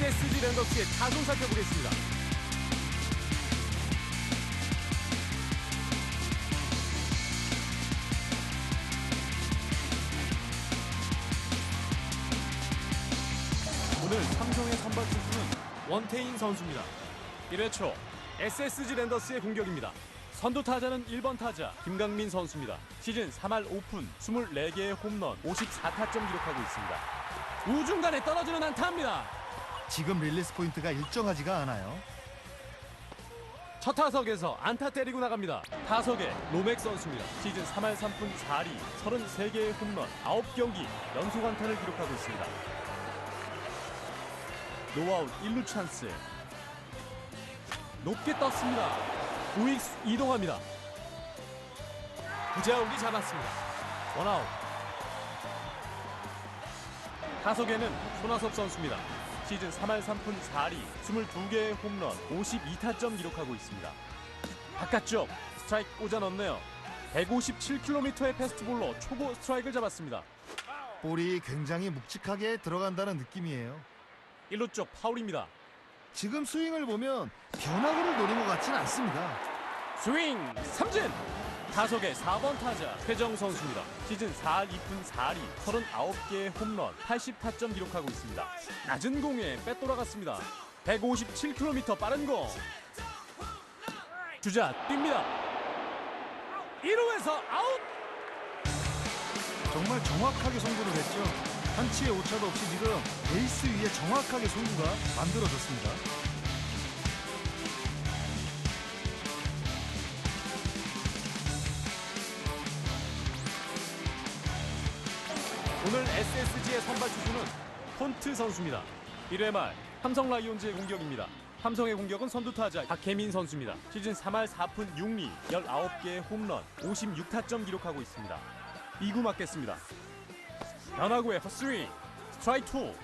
SSG 랜더스의 타송 살펴보겠습니다. 오늘 삼성의 선발 투수는 원태인 선수입니다. 1회 초 SSG 랜더스의 공격입니다. 선두 타자는 1번 타자 김강민 선수입니다. 시즌 3할 오픈 24개의 홈런 54타점 기록하고 있습니다. 우중간에 떨어지는 안타입니다. 지금 릴리스 포인트가 일정하지가 않아요. 첫 타석에서 안타 때리고 나갑니다. 타석에 로맥 선수입니다. 시즌 3할 3푼 4리 33개의 홈런 9경기 연속 안타를 기록하고 있습니다. 노아웃 1루 찬스 높게 떴습니다. 우익수 이동합니다. 구자욱이 잡았습니다. 원아웃 타석에는 손아섭 선수입니다. 시즌 3할 3푼 4리 22개의 홈런 52타점 기록하고 있습니다. 바깥쪽 스트라이크 꽂아 넣네요. 157km의 패스트볼로 초보 스트라이크를 잡았습니다. 볼이 굉장히 묵직하게 들어간다는 느낌이에요. 1루 쪽 파울입니다. 지금 스윙을 보면 변화구를 노린 것 같진 않습니다. 스윙 삼진 타석의 4번 타자 최정 선수입니다. 시즌 4할 2푼 4리 39개의 홈런 80타점 기록하고 있습니다. 낮은 공에 빼돌아갔습니다. 157km 빠른 공 주자 뜁니다. 1루에서 아웃 정말 정확하게 송구를 했죠. 한치의 오차도 없이 지금 베이스 위에 정확하게 송구가 만들어졌습니다. 오늘 SSG의 선발 투수는 폰트 선수입니다. 1회 말 삼성 라이온즈의 공격입니다. 삼성의 공격은 선두 타자 박혜민 선수입니다. 시즌 3할 4푼 6리 19개의 홈런 56타점 기록하고 있습니다. 2구 맞겠습니다. 변화구의 헛스윙 스트라이크 2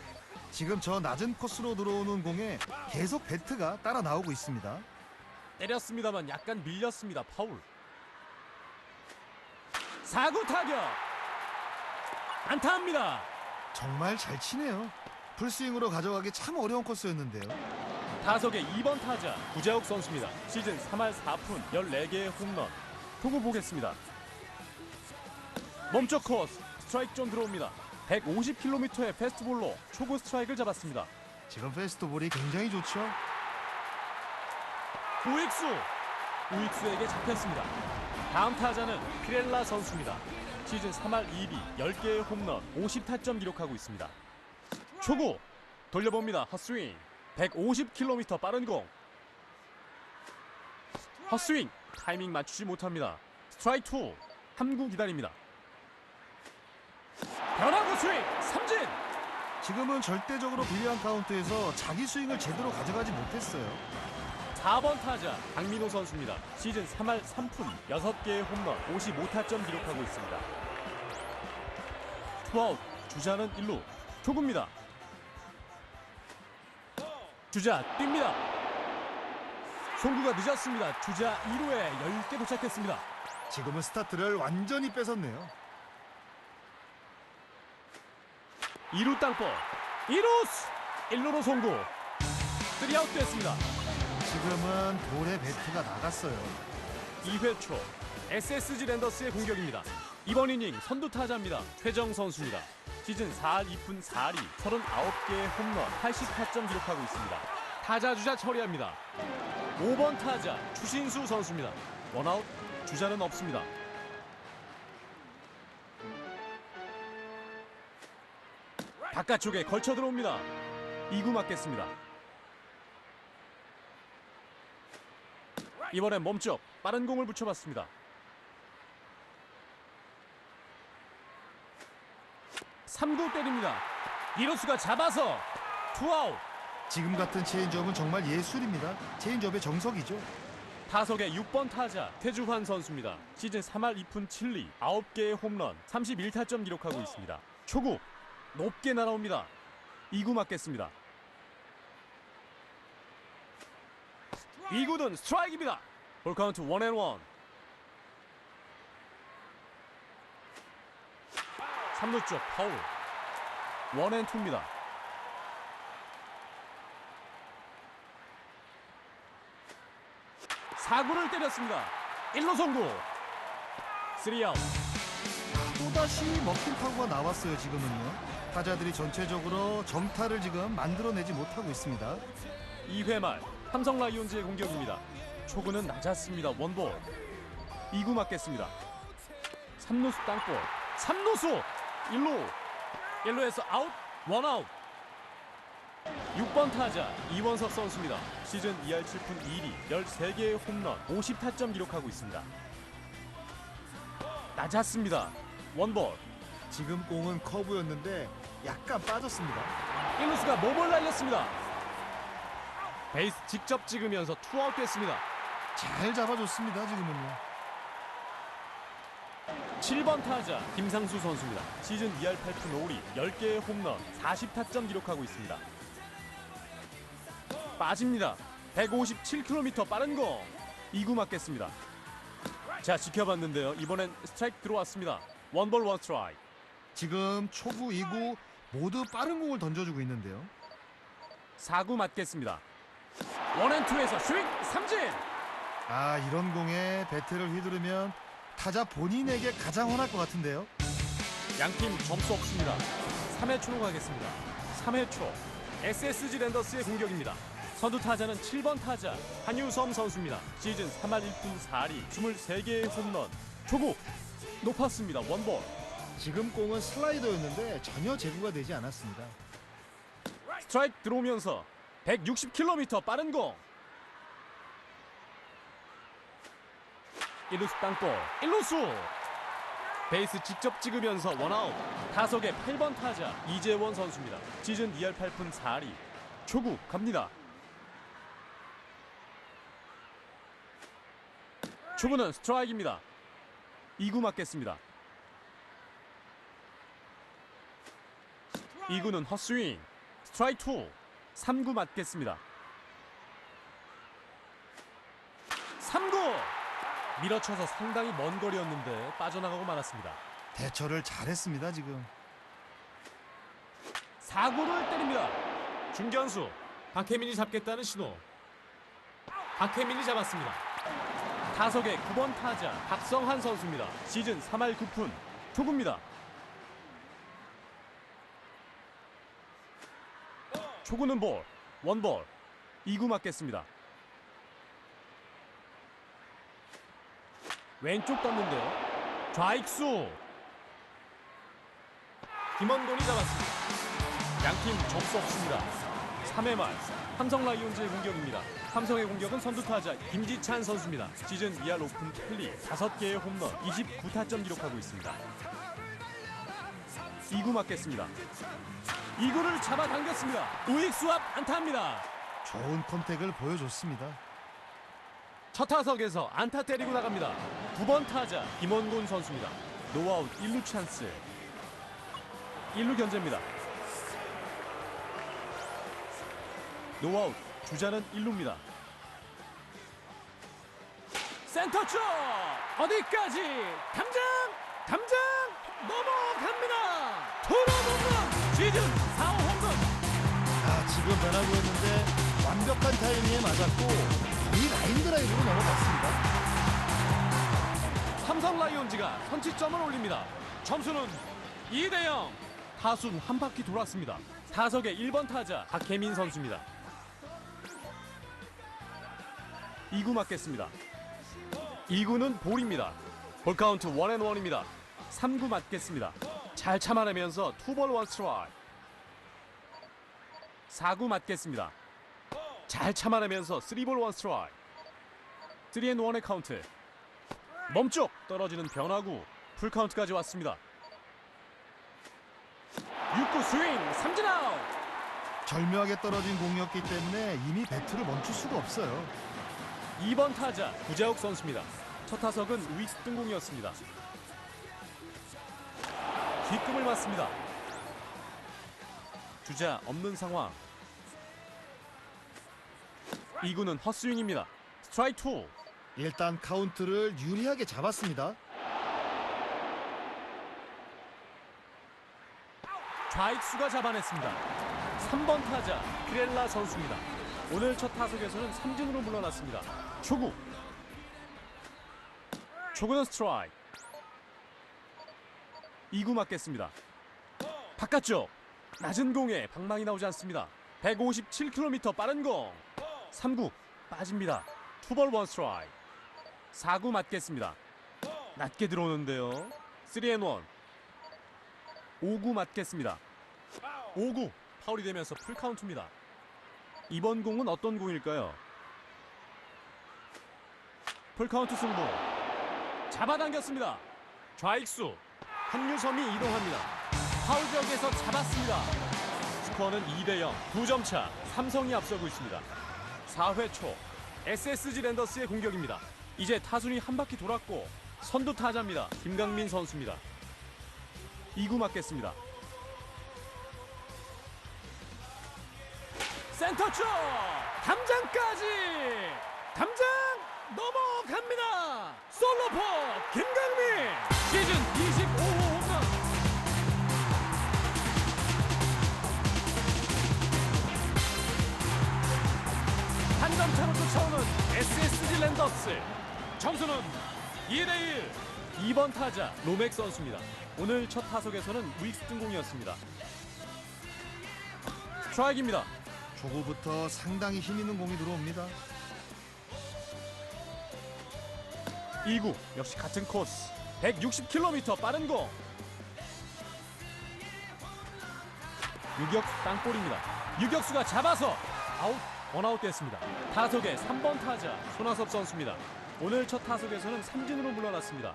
지금 저 낮은 코스로 들어오는 공에 계속 배트가 따라 나오고 있습니다. 때렸습니다만 약간 밀렸습니다. 파울. 4구 타격 안타합니다. 정말 잘 치네요. 풀스윙으로 가져가기 참 어려운 코스였는데요. 타석의 2번 타자 구자욱 선수입니다. 시즌 3할 4푼 14개의 홈런. 투구 보겠습니다. 몸쪽 코스 스트라이크 존 들어옵니다. 150km의 패스트볼로 초구 스트라이크를 잡았습니다. 지금 페스트볼이 굉장히 좋죠. 우익수 우익수에게 잡혔습니다. 다음 타자는 피렐라 선수입니다. 시즌 3할 2리 10개의 홈런 50타점 기록하고 있습니다. 초구 돌려봅니다. 헛스윙 150km 빠른 공 헛스윙 타이밍 맞추지 못합니다. 스트라이크 2 3구 기다립니다. 변화구 스윙 삼진 지금은 절대적으로 불리한 카운트에서 자기 스윙을 제대로 가져가지 못했어요. 4번 타자 강민호 선수입니다. 시즌 3할 3푼 6개의 홈런 55타점 기록하고 있습니다. 투아웃 주자는 1루 초구입니다. 주자 뜁니다. 송구가 늦었습니다. 주자 2루에 10개 도착했습니다. 지금은 스타트를 완전히 뺏었네요. 2루 땅볼 2루스 1루로 송구 3아웃 됐습니다. 지금은 볼에 배트가 나갔어요. 2회 초 SSG 랜더스의 공격입니다. 이번 이닝 선두 타자입니다. 최정 선수입니다. 시즌 4할 2푼 4리 39개의 홈런 80타점 기록하고 있습니다. 타자 주자 처리합니다. 5번 타자 추신수 선수입니다. 원아웃 주자는 없습니다. 바깥쪽에 걸쳐 들어옵니다. 2구 맞겠습니다. 이번엔 몸쪽 빠른 공을 붙여봤습니다. 3구 때립니다. 이루수가 잡아서 투아웃. 지금 같은 체인지업은 정말 예술입니다. 체인지업의 정석이죠. 타석의 6번 타자 태주환 선수입니다. 시즌 3할 2푼 7리 9개의 홈런 31타점 기록하고 있습니다. 초구 높게 날아옵니다. 2구 맞겠습니다. 2구는 스트라이크입니다. 볼 카운트 원앤원. 3루쪽 파울. 원앤투입니다. 사구를 때렸습니다. 1루 성구. 3아웃. 또다시 먹힌 타구가 나왔어요, 지금은요. 타자들이 전체적으로 점타를 지금 만들어내지 못하고 있습니다. 2회 말 삼성 라이온즈의 공격입니다. 초구는 낮았습니다. 원볼. 2구 맞겠습니다. 3루수 땅볼. 3루수 1루. 1루에서 아웃. 원아웃. 6번 타자 이원석 선수입니다. 시즌 2할 7푼 2리 13개의 홈런 50타점 기록하고 있습니다. 낮았습니다. 원볼. 지금 공은 커브였는데 약간 빠졌습니다. 1루수가 몸을 날렸습니다. 베이스 직접 찍으면서 투아웃 됐습니다. 잘 잡아줬습니다 지금은요. 7번 타자 김상수 선수입니다. 시즌 2할 8푼 5리 10개의 홈런 40타점 기록하고 있습니다. 빠집니다. 157km 빠른 거 2구 맞겠습니다. 자 지켜봤는데요. 이번엔 스트라이크 들어왔습니다. 원볼 원 트라이. 지금 초구 2구 모두 빠른 공을 던져주고 있는데요. 4구 맞겠습니다. 원앤투에서 스윙 삼진. 아 이런 공에 배트를 휘두르면 타자 본인에게 가장 화날 것 같은데요. 양팀 점수 없습니다. 3회 초로 가겠습니다. 3회 초 SSG 랜더스의 공격입니다. 선두 타자는 7번 타자 한유섬 선수입니다. 시즌 3할 1푼 4리 23개의 홈런 초구 높았습니다. 원볼 지금 공은 슬라이더였는데 전혀 제구가 되지 않았습니다. 스트라이크 들어오면서 160km 빠른 공. 1루수 땅볼 1루수. 베이스 직접 찍으면서 원아웃. 타석의 8번 타자 이재원 선수입니다. 시즌 2할 8푼 4리. 초구 갑니다. 초구는 스트라이크입니다. 2구 맞겠습니다. 2구는 헛스윙. 스트라이크 2 3구 맞겠습니다. 3구! 밀어쳐서 상당히 먼 거리였는데 빠져나가고 말았습니다. 대처를 잘했습니다 지금. 4구를 때립니다. 중견수. 박혜민이 잡겠다는 신호. 박혜민이 잡았습니다. 타석의 9번 타자 박성한 선수입니다. 시즌 3할 9푼. 초구입니다 초구는 볼 원볼 2구 맞겠습니다 왼쪽 떴는데요 좌익수 김원곤이 잡았습니다 양팀 점수 없습니다. 3회 말 삼성 라이온즈의 공격입니다. 삼성의 공격은 선두 타자 김지찬 선수입니다. 시즌 2할 오픈 클리 5개의 홈런 29타점 기록하고 있습니다. 2구 맞겠습니다. 2구를 잡아당겼습니다. 우익수 앞 안타입니다. 좋은 컨택을 보여줬습니다. 첫 타석에서 안타 때리고 나갑니다. 9번 타자 김원곤 선수입니다. 노아웃 1루 찬스. 1루 견제입니다. 노아웃 주자는 1루입니다. 센터 쪽 어디까지 담장 담장 넘어갑니다. 홈런 시즌 4호 홈런 아 지금 변화구 였는데 완벽한 타이밍에 맞았고 거의 라인 드라이브로 넘어갔습니다. 삼성 라이온즈가 선취점을 올립니다. 점수는 2대 0. 타순 한 바퀴 돌았습니다. 타석의 1번 타자 박혜민 선수입니다. 2구 맞겠습니다. 2구는 볼입니다. 볼 카운트 원앤원입니다. 3구 맞겠습니다. 잘 참아내면서 투볼 원 스트라이크. 4구 맞겠습니다. 잘 참아내면서 3볼 원 스트라이크. 3앤 1의 카운트. 멈쪽 떨어지는 변화구 풀카운트까지 왔습니다 6구 스윙 삼진 아웃 절묘하게 떨어진 공이었기 때문에 이미 배트를 멈출 수가 없어요. 2번 타자 구자욱 선수입니다 첫 타석은 우익수 뜬공이었습니다 뒷꿈을 맞습니다 주자 없는 상황 2구는 헛스윙입니다 스트라이크 2 일단 카운트를 유리하게 잡았습니다. 좌익수가 잡아냈습니다. 3번 타자 크렐라 선수입니다. 오늘 첫 타석에서는 삼진으로 물러났습니다. 초구 초구는 스트라이크 2구 맞겠습니다 바깥쪽 낮은 공에 방망이 나오지 않습니다 157km 빠른 공 3구 빠집니다. 투볼 원 스트라이크 4구 맞겠습니다. 낮게 들어오는데요. 3앤1 5구 맞겠습니다. 5구 파울이 되면서 풀카운트입니다. 이번 공은 어떤 공일까요? 풀카운트 승부. 잡아당겼습니다. 좌익수. 한유섬이 이동합니다. 파울 지역에서 잡았습니다. 스코어는 2대0 2점 차. 삼성이 앞서고 있습니다 4회 초 SSG 랜더스의 공격입니다. 이제 타순이 한 바퀴 돌았고 선두 타자입니다. 김강민 선수입니다. 2구 맞겠습니다. 센터 쪽 담장까지! 담장 넘어갑니다. 솔로포 김강민 랜더스. 점수는 2대1 2번 타자 로맥 선수입니다. 오늘 첫 타석에서는 우익수 등공이었습니다. 스트라이크입니다. 초구부터 상당히 힘 있는 공이 들어옵니다. 2구. 역시 같은 코스. 160km 빠른 공. 유격수 땅볼입니다. 유격수가 잡아서 아웃 원아웃 됐습니다. 타석의 3번 타자 손아섭 선수입니다. 오늘 첫 타석에서는 삼진으로 물러났습니다.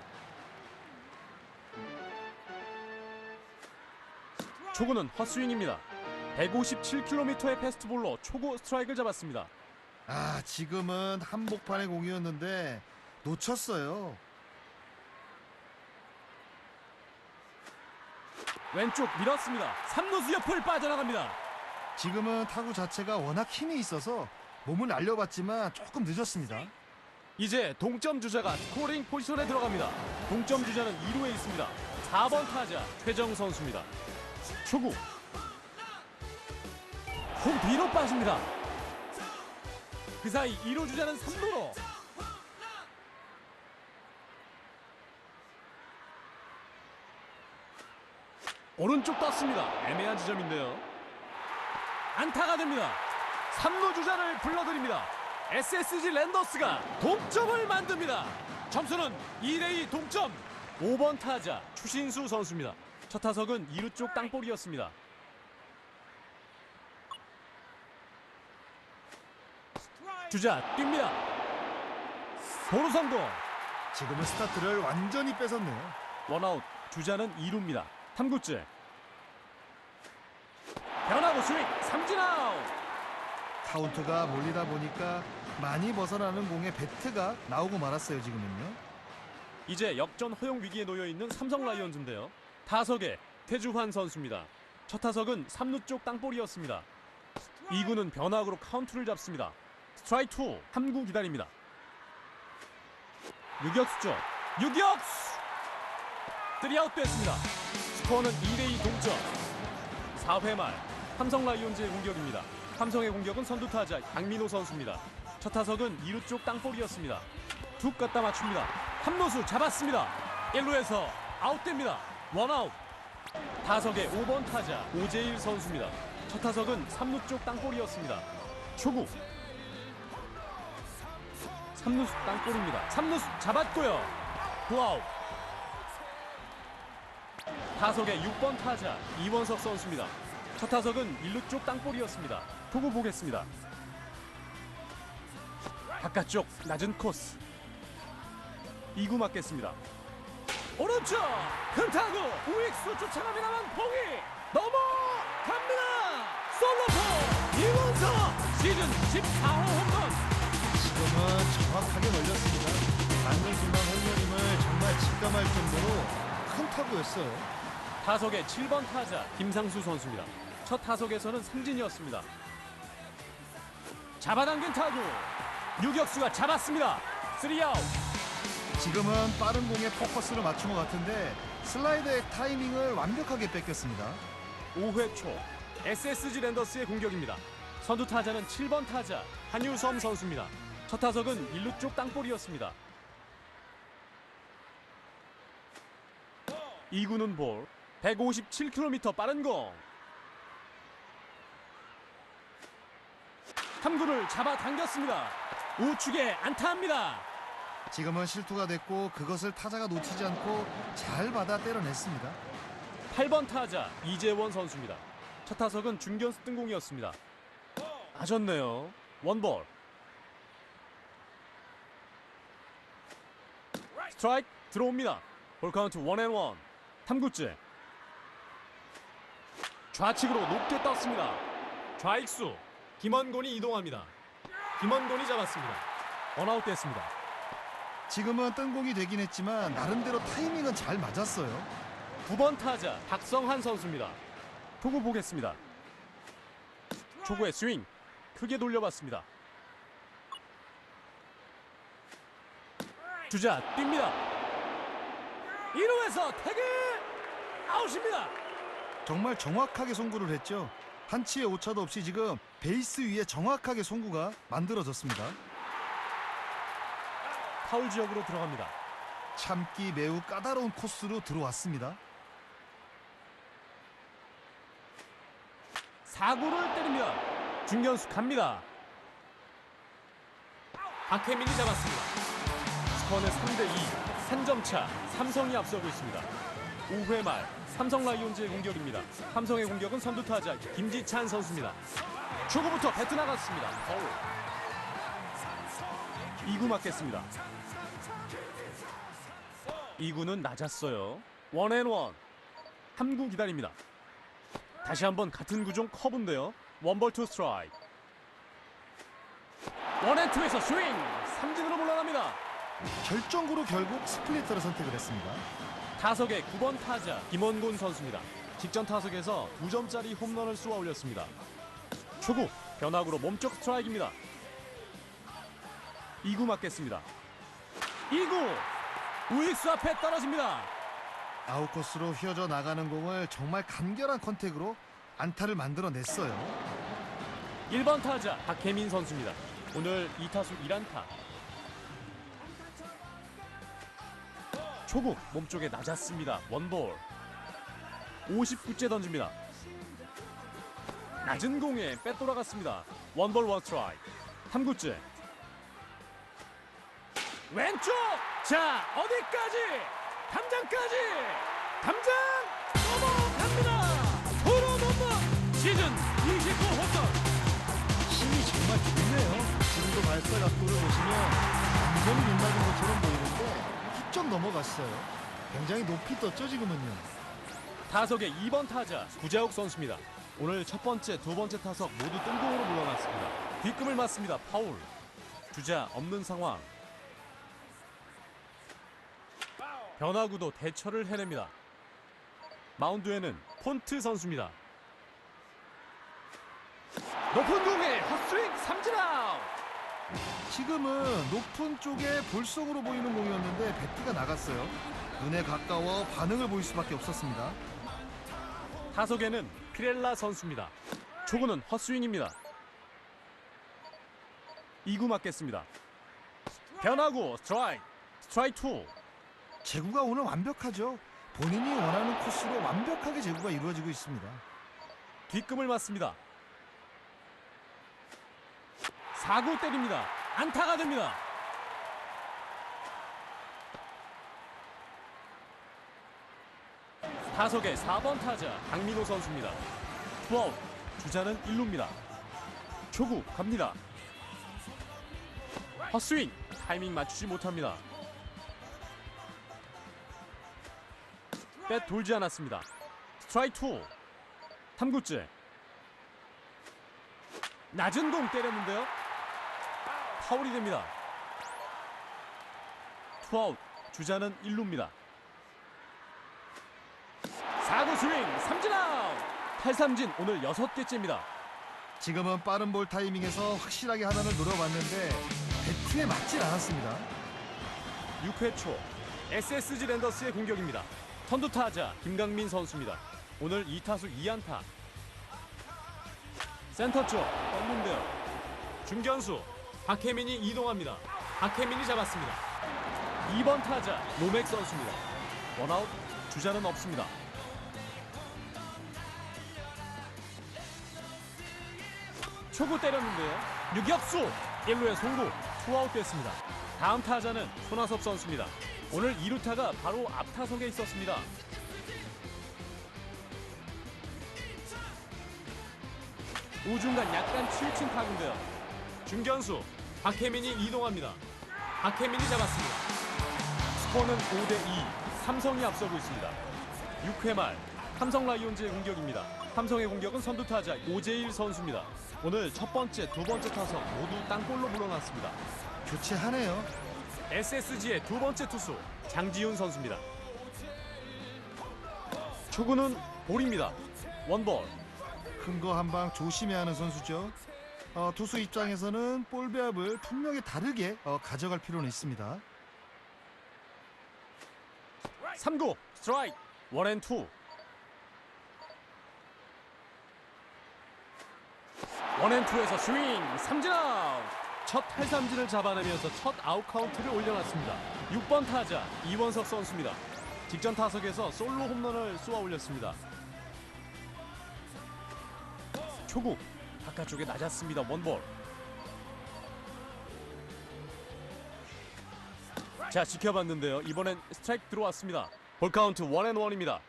초구는 헛스윙입니다. 157km의 패스트볼로 초구 스트라이크를 잡았습니다. 아 지금은 한복판의 공이었는데 놓쳤어요. 왼쪽 밀었습니다. 3루수 옆을 빠져나갑니다 지금은 타구 자체가 워낙 힘이 있어서 몸을 날려봤지만 조금 늦었습니다. 이제 동점 주자가 스코링 포지션에 들어갑니다. 동점 주자는 2루에 있습니다. 4번 타자 최정 선수입니다. 초구 홈 뒤로 빠집니다. 그 사이 2루 주자는 3루로 오른쪽 떴습니다. 애매한 지점인데요. 안타가 됩니다. 3루 주자를 불러드립니다. SSG 랜더스가 동점을 만듭니다. 점수는 2대2 동점. 5번 타자 추신수 선수입니다. 첫 타석은 2루 쪽 땅볼이었습니다. 주자 뜁니다. 도루 성공. 지금은 스타트를 완전히 뺏었네요. 원아웃 주자는 2루입니다. 3구째. 변화구 스윙 삼진 아웃. 카운트가 몰리다 보니까 많이 벗어나는 공에 배트가 나오고 말았어요 지금은요. 이제 역전 허용 위기에 놓여 있는 삼성 라이온즈인데요. 타석에 태주환 선수입니다. 첫 타석은 3루 쪽 땅볼이었습니다. 2구는 변화구로 카운트를 잡습니다. 스트라이크 2, 3구 기다립니다. 유격수 쪽, 유격수! 3아웃 됐습니다. 스코어는 2대2 동점. 4회 말 삼성 라이온즈의 공격입니다. 삼성의 공격은 선두 타자 강민호 선수입니다. 첫 타석은 2루 쪽 땅볼이었습니다. 툭 갖다 맞춥니다. 함노수 잡았습니다. 1루에서 아웃됩니다. 원아웃. 타석의 5번 타자 오재일 선수입니다. 첫 타석은 3루 쪽 땅볼이었습니다. 초구. 3루수 땅볼입니다. 3루수 잡았고요. 구아웃. 타석의 6번 타자 이원석 선수입니다. 첫 타석은 1루 쪽 땅볼이었습니다. 초구 보겠습니다. 바깥쪽 낮은 코스. 2구 맞겠습니다. 오른쪽 큰 타구 우익수 쫓아갑니다만 봉이 넘어갑니다. 솔로포 이원석 시즌 14호 홈런. 지금은 정확하게 걸렸습니다. 맞는 순간 홈런임을 정말 직감할 정도로 큰 타구였어요. 타석의 7번 타자 김상수 선수입니다. 첫 타석에서는 삼진이었습니다. 잡아당긴 타구 유격수가 잡았습니다. 3아웃. 지금은 빠른 공에 포커스를 맞춘 것 같은데 슬라이드의 타이밍을 완벽하게 뺏겼습니다. 5회 초 SSG 랜더스의 공격입니다. 선두 타자는 7번 타자 한유섬 선수입니다. 첫 타석은 1루 쪽 땅볼이었습니다. 2구는 볼 157km 빠른 공 3구를 잡아당겼습니다. 우측에 안타합니다. 지금은 실투가 됐고 그것을 타자가 놓치지 않고 잘 받아 때려냈습니다. 8번 타자 이재원 선수입니다. 첫 타석은 중견수 뜬공이었습니다. 아셨네요. 원볼. 스트라이크 들어옵니다. 볼 카운트 원앤원. 3구째. 좌측으로 높게 떴습니다. 좌익수 김원곤이 이동합니다 김원곤이 잡았습니다 원아웃 됐습니다 지금은 뜬공이 되긴 했지만 나름대로 타이밍은 잘 맞았어요. 9번 타자 박성한 선수입니다. 투구 보겠습니다. 초구의 스윙 크게 돌려봤습니다. 주자 뜁니다. 1루에서 태그 아웃입니다. 정말 정확하게 송구를 했죠. 한치의 오차도 없이 지금 베이스 위에 정확하게 송구가 만들어졌습니다. 파울 지역으로 들어갑니다. 참기 매우 까다로운 코스로 들어왔습니다. 4구를 때립니다. 중견수 갑니다. 박혜민이 잡았습니다. 스코어는 3대2 3점 차 삼성이 앞서고 있습니다. 5회 말 삼성 라이온즈의 공격입니다. 삼성의 공격은 선두 타자 김지찬 선수입니다. 초구부터 배트 나갔습니다. 파울. 2구 맞겠습니다. 2구는 낮았어요. 원앤원. 3구 기다립니다. 다시 한번 같은 구종 커브인데요. 원볼 투 스트라이크. 원앤투에서 스윙. 삼진으로 물러납니다. 결정구로 결국 스플리터를 선택을 했습니다. 타석의 9번 타자 김원곤 선수입니다. 직전 타석에서 2점짜리 홈런을 쏘아 올렸습니다. 초구 변화구로 몸쪽 스트라이크입니다. 2구 맞겠습니다. 2구 우익수 앞에 떨어집니다. 아웃코스로 휘어져 나가는 공을 정말 간결한 컨택으로 안타를 만들어냈어요. 1번 타자 박혜민 선수입니다. 오늘 2타수 1안타. 초구 몸쪽에 낮았습니다. 원볼. 59째 던집니다. 낮은 공에 빼돌아갔습니다. 원볼 원스트라이크. 3구째. 왼쪽. 자 어디까지? 담장까지. 담장 넘어갑니다. 도로 넘버 시즌 29 홈런. 힘이 정말 좋네요. 지금도 발사 각도를 보시면 완전히 빛나는 것처럼 보이는데 훌쩍 넘어갔어요. 굉장히 높이 떴죠 지금은요. 타석의 2번 타자 구자욱 선수입니다. 오늘 첫 번째, 두 번째 타석 모두 뜬공으로 물러났습니다. 뒷금을 맞습니다. 파울. 주자 없는 상황. 변화구도 대처를 해냅니다. 마운드에는 폰트 선수입니다. 높은 공에 헛스윙 삼진 아웃. 지금은 높은 쪽에 볼속으로 보이는 공이었는데 배트가 나갔어요. 눈에 가까워 반응을 보일 수밖에 없었습니다. 타석에는 피렐라 선수입니다. 초구는 헛스윙입니다. 2구 맞겠습니다. 변화구 스트라이크 스트라이크 2 제구가 오늘 완벽하죠. 본인이 원하는 코스로 완벽하게 제구가 이루어지고 있습니다. 뒷금을 맞습니다. 4구 때립니다. 안타가 됩니다. 타석의 4번 타자 강민호 선수입니다. 투아웃 주자는 1루입니다. 초구 갑니다. 헛스윙 타이밍 맞추지 못합니다. 뺏 돌지 않았습니다. 스트라이크 2 3구째 낮은 공 때렸는데요 파울이 됩니다. 투아웃 주자는 1루입니다. 4구 스윙 삼진 아웃! 8삼진 오늘 6개째입니다. 지금은 빠른 볼 타이밍에서 확실하게 하나를 노려봤는데 배트에 맞질 않았습니다. 6회 초 SSG 랜더스의 공격입니다. 선두 타자 김강민 선수입니다. 오늘 2타수 2안타. 센터 쪽 떴는데요. 중견수 박혜민이 이동합니다 박혜민이 잡았습니다 2번 타자 노맥 선수입니다 원아웃 주자는 없습니다. 초구 때렸는데요. 유격수 1루에 송구 투아웃 됐습니다. 다음 타자는 손아섭 선수입니다. 오늘 2루타가 바로 앞 타석에 있었습니다. 우중간 약간 치우친 타구인데요. 중견수 박혜민이 이동합니다. 박혜민이 잡았습니다. 스코어는 5대2 삼성이 앞서고 있습니다. 6회 말 삼성 라이온즈의 공격입니다. 삼성의 공격은 선두 타자 오재일 선수입니다. 오늘 첫 번째, 두 번째 타석 모두 땅볼로 물러났습니다. 교체하네요. SSG의 두 번째 투수 장지훈 선수입니다. 초구는 볼입니다. 원볼. 큰 거 한 방 조심해야 하는 선수죠. 어, 투수 입장에서는 볼 배합을 분명히 다르게 어, 가져갈 필요는 있습니다. 3구 스트라이크 원앤 투. 원앤 투에서 스윙 삼진 아웃. 첫 탈삼진을 잡아내면서 첫 아웃 카운트를 올려놨습니다. 6번 타자 이원석 선수입니다. 직전 타석에서 솔로 홈런을 쏘아 올렸습니다. 초구 바깥쪽에 낮았습니다. 원볼. 자 지켜봤는데요. 이번엔 스트라이크 들어왔습니다. 볼 카운트 원앤원입니다.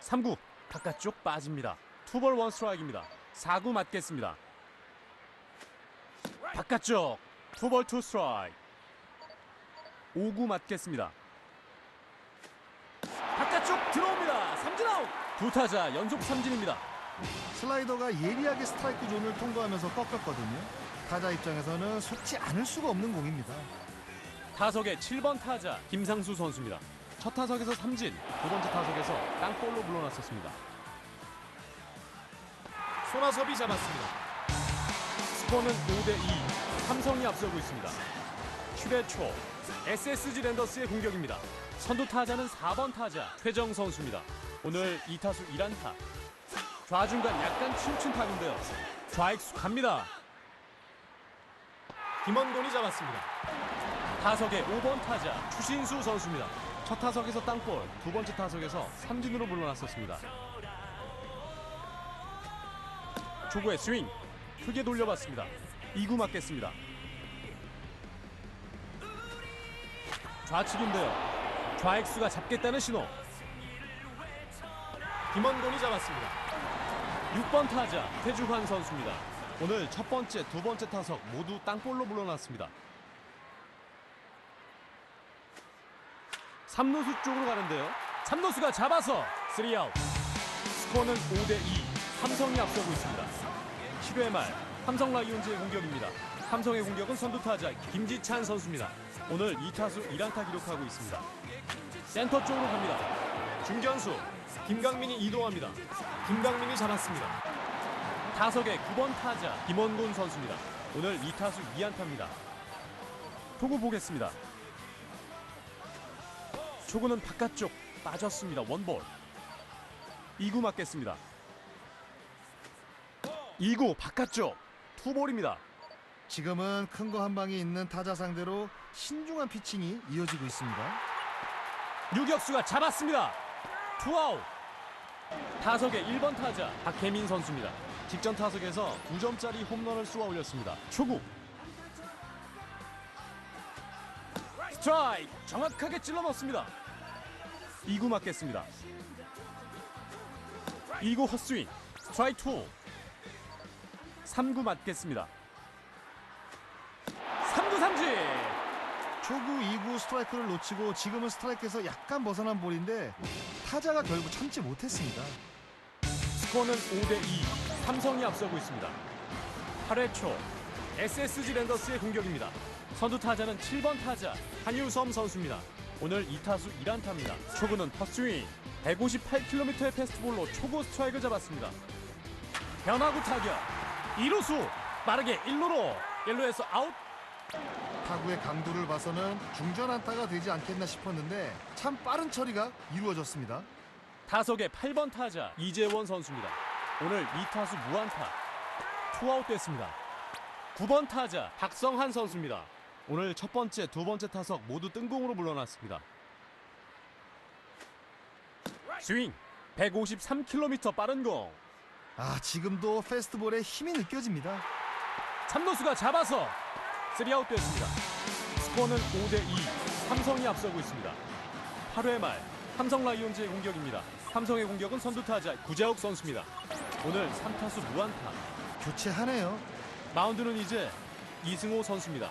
3구. 바깥쪽 빠집니다. 투볼 원 스트라이크입니다. 4구 맞겠습니다. 바깥쪽 투볼 투 스트라이크. 5구 맞겠습니다. 바깥쪽 들어옵니다. 삼진 아웃. 두 타자 연속 삼진입니다 슬라이더가 예리하게 스트라이크 존을 통과하면서 꺾었거든요. 타자 입장에서는 속지 않을 수가 없는 공입니다. 타석의 7번 타자 김상수 선수입니다. 첫 타석에서 삼진, 두 번째 타석에서 땅볼로 물러났었습니다. 손아섭이 잡았습니다. 스코어는 5대2, 삼성이 앞서고 있습니다. 7회 초 SSG 랜더스의 공격입니다. 선두 타자는 4번 타자 최정 선수입니다. 오늘 2타수 1안타. 좌중간 약간 치우친 타구인데요. 좌익수 갑니다. 김원곤이 잡았습니다. 타석의 5번 타자 추신수 선수입니다. 첫 타석에서 땅볼, 두 번째 타석에서 삼진으로 물러났었습니다. 초구의 스윙 크게 돌려봤습니다. 2구 맞겠습니다. 좌측인데요. 좌익수가 잡겠다는 신호. 김원곤이 잡았습니다. 6번 타자 태주환 선수입니다. 오늘 첫 번째, 두 번째 타석 모두 땅볼로 물러났습니다. 3루수 쪽으로 가는데요. 3루수가 잡아서 3아웃. 스코어는 5대2. 삼성이 앞서고 있습니다. 7회 말 삼성 라이온즈의 공격입니다. 삼성의 공격은 선두 타자 김지찬 선수입니다. 오늘 2타수 1안타 기록하고 있습니다. 센터 쪽으로 갑니다. 중견수 김강민이 이동합니다. 김강민이 잡았습니다. 타석의 9번 타자 김원곤 선수입니다. 오늘 2타수 2안타입니다. 투구 보겠습니다. 초구는 바깥쪽 빠졌습니다. 원볼. 2구 맞겠습니다. 2구 바깥쪽 투볼입니다. 지금은 큰 거 한 방이 있는 타자 상대로 신중한 피칭이 이어지고 있습니다. 유격수가 잡았습니다. 투아웃. 타석의 1번 타자 박혜민 선수입니다. 직전 타석에서 9점짜리 홈런을 쏘아 올렸습니다. 초구. 스트라이크 정확하게 찔러 넣습니다. 2구 맞겠습니다. 2구 헛스윙 스트라이크 2. 3구 맞겠습니다. 3구 삼진. 초구 2구 스트라이크를 놓치고 지금은 스트라이크에서 약간 벗어난 볼인데 타자가 결국 참지 못했습니다. 스코어는 5대2 삼성이 앞서고 있습니다. 8회 초 SSG 랜더스의 공격입니다. 선두 타자는 7번 타자 한유섬 선수입니다. 오늘 2타수 1안타입니다. 초구는 헛스윙. 158km의 패스트볼로 초구 스트라이크를 잡았습니다. 변화구 타격. 2루수 빠르게 1루로. 1루에서 아웃 타구의 강도를 봐서는 중전 안타가 되지 않겠나 싶었는데 참 빠른 처리가 이루어졌습니다. 타석의 8번 타자 이재원 선수입니다. 오늘 2타수 무안타 투아웃 됐습니다. 9번 타자 박성한 선수입니다. 오늘 첫 번째, 두 번째 타석 모두 뜬공으로 물러났습니다. 스윙 153km 빠른 공 아 지금도 페스트볼에 힘이 느껴집니다. 삼루수가 잡아서 3아웃 됐습니다. 스코어는 5대2 삼성이 앞서고 있습니다. 8회 말 삼성 라이온즈의 공격입니다. 삼성의 공격은 선두타자 구자욱 선수입니다. 오늘 3타수 무안타 교체하네요. 마운드는 이제 이승호 선수입니다.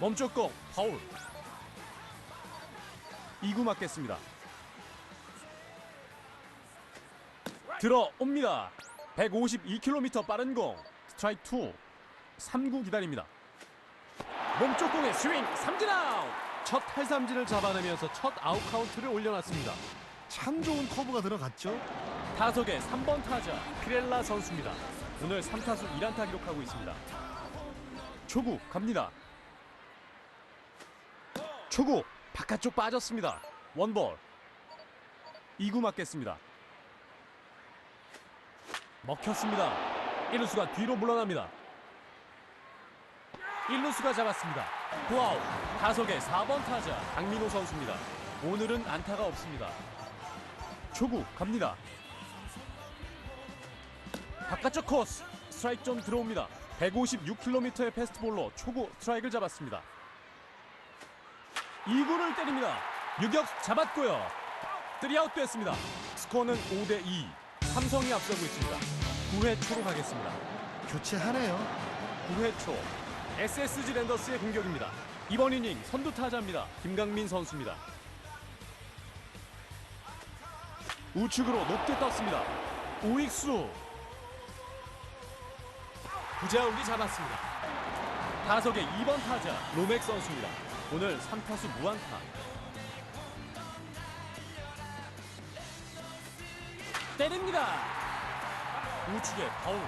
멈췄고 파울 2구 맞겠습니다. 들어옵니다. 152km 빠른 공 스트라이크 2 3구 기다립니다. 몸쪽 공의 스윙 삼진 아웃 첫 탈삼진을 잡아내면서 첫 아웃 카운트를 올려놨습니다. 참 좋은 커브가 들어갔죠. 타석의 3번 타자 크렐라 선수입니다. 오늘 3타수 1안타 기록하고 있습니다. 초구 갑니다. 초구 바깥쪽 빠졌습니다. 원볼 2구 맞겠습니다. 먹혔습니다. 1루수가 뒤로 물러납니다. 1루수가 잡았습니다. 구아웃 타석의 4번 타자 강민호 선수입니다. 오늘은 안타가 없습니다. 초구 갑니다. 바깥쪽 코스 스트라이크 좀 들어옵니다. 156km의 패스트볼로 초구 스트라이크를 잡았습니다. 2구를 때립니다. 유격 잡았고요. 3아웃 됐습니다. 스코어는 5대 2. 삼성이 앞서고 있습니다. 9회 초로 가겠습니다. 교체하네요. 9회 초 SSG 랜더스의 공격입니다. 이번 이닝 선두 타자입니다. 김강민 선수입니다. 우측으로 높게 떴습니다. 우익수 구자욱이 잡았습니다. 타석의 2번 타자 로맥 선수입니다. 오늘 3타수 무안타. 때립니다. 우측에 파울.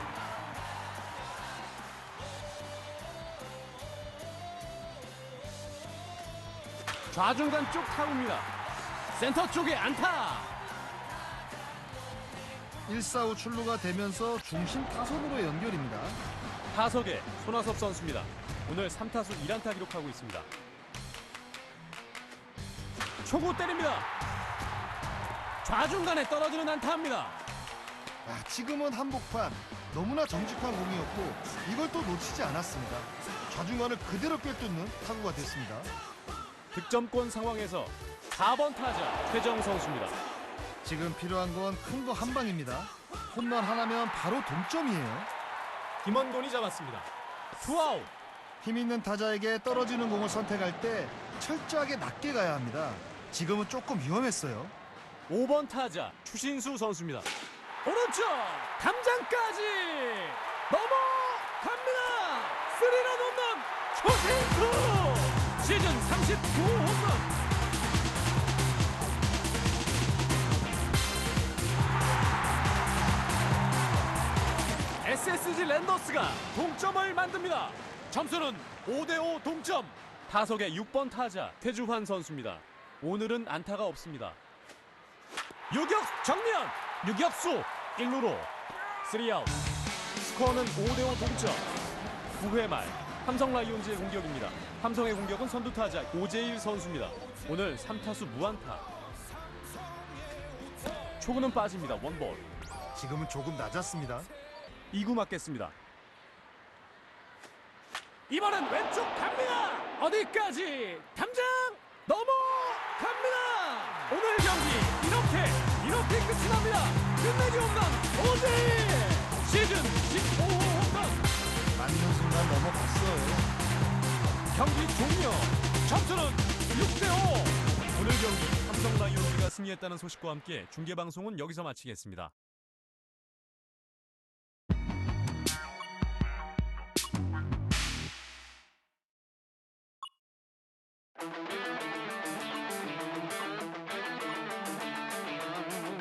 좌중간 쪽 타구입니다. 센터 쪽에 안타. 1사후 출루가 되면서 중심 타선으로 연결입니다. 타석에 손아섭 선수입니다. 오늘 3타수 1안타 기록하고 있습니다. 초구 때립니다. 좌중간에 떨어지는 안타입니다. 아, 지금은 한복판 너무나 정직한 공이었고 이걸 또 놓치지 않았습니다. 좌중간을 그대로 꿰뚫는 타구가 됐습니다. 득점권 상황에서 4번 타자 최정 선수입니다. 지금 필요한 건 큰 거 한 방입니다. 홈런 하나면 바로 동점이에요. 김원곤이 잡았습니다. 투아웃. 힘 있는 타자에게 떨어지는 공을 선택할 때 철저하게 낮게 가야 합니다. 지금은 조금 위험했어요. 5번 타자 추신수 선수입니다. 오른쪽 담장까지 넘어갑니다. 스리런 홈런 추신수 시즌 39 홈런. SSG 랜더스가 동점을 만듭니다. 점수는 5대5 동점. 타석의 6번 타자 태주환 선수입니다. 오늘은 안타가 없습니다. 유격 정면 유격수 1루로. 3아웃. 스코어는 5대5 동점. 9회 말 삼성 라이온즈의 공격입니다. 삼성의 공격은 선두타자 오재일 선수입니다. 오늘 3타수 무안타. 초구는 빠집니다 원볼. 지금은 조금 낮았습니다. 2구 맞겠습니다. 이번엔 왼쪽 갑니다. 어디까지? 담장 넘어갑니다 끝이 납니다. 끝내기 홈런 오재일 시즌 15홈런 맞는 순간 넘어갔어요. 경기 종료. 점수는 6대 5 오늘 경기 삼성 라이온즈가 승리했다는 소식과 함께 중계 방송은 여기서 마치겠습니다